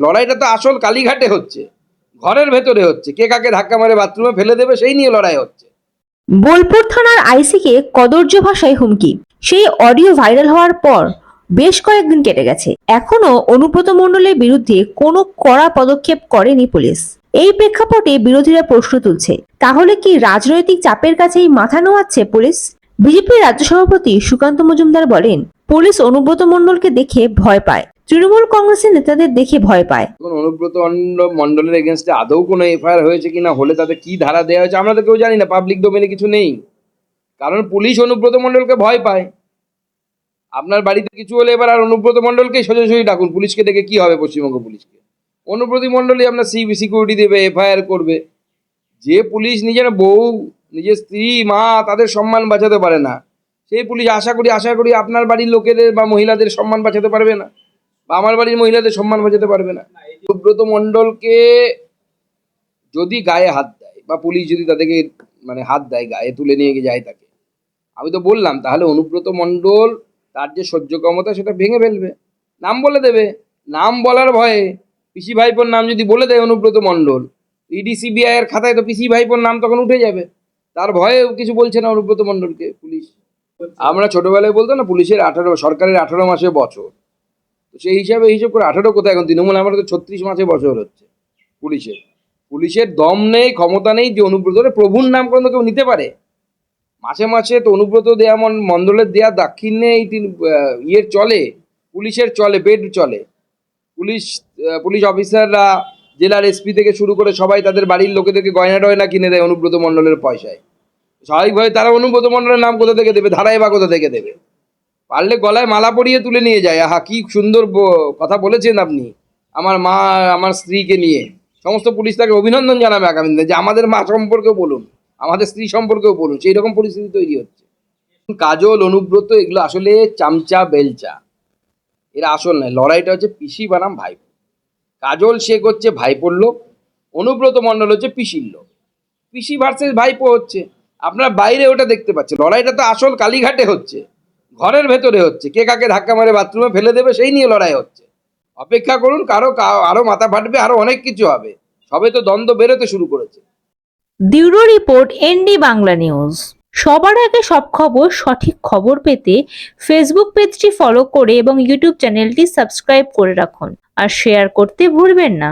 লড়াইটা তো আসল কালীঘাটে হচ্ছে। ঘরের ভেতরে হচ্ছে। কে কাকে ধাক্কা মারে বাথরুমে ফেলে দেবে, সেই নিয়ে লড়াই হচ্ছে। বোলপুর থানার আইসিকে কদর্য ভাষায় হুমকি। সেই অডিও ভাইরাল হওয়ার পর বেশ কয়েকদিন কেটে গেছে। এখনও অনুব্রত মণ্ডলের বিরুদ্ধে কোনো কড়া পদক্ষেপ করেনি পুলিশ। এই প্রেক্ষাপটে বিরোধীরা প্রশ্ন তুলছে, তাহলে কি রাজনৈতিক চাপের কাছেই মাথা নোয়াচ্ছে পুলিশ? বিজেপির রাজ্য সভাপতি সুকান্ত মজুমদার বলেন, পুলিশ অনুব্রত মণ্ডলকে দেখে ভয় পায়। তৃণমূল কংগ্রেসের নেতাদের দেখে ভয় পায়। অনুব্রত মণ্ডলের এগেনস্টে আদৌ কোনো এফআইআর হয়েছে কিনা, হলে তাতে কি ধারা দেওয়া হয়েছে, আমরা তো কেউ জানি না পাবলিক ডোমেনে কিছু নেই। কারণ পুলিশ অনুব্রত মণ্ডলকে ভয় পায়। আপনার বাড়িতে কিছু হলে এবার আর অনুব্রত মণ্ডলকেই সোজাসুজি ডাকুন, পুলিশকে ডেকে কি হবে পশ্চিমবঙ্গ পুলিশকে। অনুব্রত মণ্ডলই আপনার সি সিকিউরিটি দেবে এফআইআর করবে। যে পুলিশ নিজের বউ, নিজের স্ত্রী, মা, তাদের সম্মান বাঁচাতে পারে না, সেই পুলিশ আশা করি আশা করি আপনার বাড়ির লোকেদের বা মহিলাদের সম্মান বাঁচাতে পারবে না। বা আমার বাড়ির মহিলাদের সম্মান বাঁচাতে পারবে না। সুব্রত মণ্ডলকে যদি গায়ে হাত দেয় বা পুলিশ যদি তাদেরকে মানে হাত দেয়, গায়ে তুলে নিয়ে গিয়ে যায় তাকে। আমি তো বললাম, তাহলে অনুব্রত মণ্ডল তার যে সহ্য ক্ষমতা সেটা ভেঙে ফেলবে। নাম বলে দেবে। নাম বলার ভয়ে পিসি ভাইপোর নাম যদি বলে দেয় অনুব্রত মণ্ডল, ইডি, সিবিআই এর খাতায় তো পিসি ভাইপোর নাম তখন উঠে যাবে। তার ভয়ে কিছু বলছে না অনুব্রত মণ্ডলকে, পুলিশ। আমরা ছোটবেলায় বলতো না, পুলিশের আঠারো, সরকারের আঠারো মাসে বছর। তো সেই হিসাবে হিসাব করে আঠারো কোথায়? এখন তৃণমূল আমরা তো ছত্রিশ মাসে বছর হচ্ছে পুলিশের। পুলিশের দম নেই, ক্ষমতা নেই, যে অনুব্রত প্রভুর নাম কোনো কেউ নিতে পারে। মাসে মাসে তো অনুব্রত দেয়া মণ্ডলের দেয়া দাক্ষিণ্যে এই তিন ইয়ের চলে, পুলিশের চলে, বেড চলে। পুলিশ পুলিশ অফিসাররা, জেলার এসপি থেকে শুরু করে সবাই তাদের বাড়ির লোকেদেরকে গয়না টয়না কিনে দেয় অনুব্রত মণ্ডলের পয়সায়। স্বাভাবিকভাবে তারা অনুব্রত মণ্ডলের নাম কোথা থেকে দেবে? ধারায় বা কোথা থেকে দেবে? পারলে গলায় মালা পরিয়ে তুলে নিয়ে যায়। আহা, কি সুন্দর কথা বলেছেন আপনি। আমার মা, আমার স্ত্রীকে নিয়ে। সমস্ত পুলিশ তাকে অভিনন্দন জানাবে আগামী দিনে যে আমাদের মা সম্পর্কেও বলুন, আমাদের স্ত্রী সম্পর্কেও বলুন সেই রকম পরিস্থিতি তৈরি হচ্ছে। কাজল, অনুব্রত, এগুলো আসলে চামচা, বেলচা। এরা আসল নয়, লড়াইটা হচ্ছে পিসি বানাম, ভাইপো। কাজল শেখ হচ্ছে ভাইপোর লোক। অনুব্রত মণ্ডল হচ্ছে পিসির লোক। পিসি ভার্সেস ভাইপো হচ্ছে। আপনারা বাইরে ওটা দেখতে পাচ্ছেন। লড়াইটা তো আসল কালীঘাটে হচ্ছে। ঘরের ভেতরে হচ্ছে। কে কাকে ধাক্কা মারে বাথরুমে ফেলে দেবে, সেই নিয়ে লড়াই হচ্ছে। অপেক্ষা করুন, কারও আরও মাথা ফাটবে, আরও অনেক কিছু হবে। সবে তো দ্বন্দ্ব বেরোতে শুরু করেছে। Bureau report, ND Bangla news. সবার আগে সব খবর, সঠিক খবর পেতে ফেসবুক পেজটি ফলো করে এবং ইউটিউব চ্যানেলটি সাবস্ক্রাইব করে রাখুন। আর শেয়ার করতে ভুলবেন না।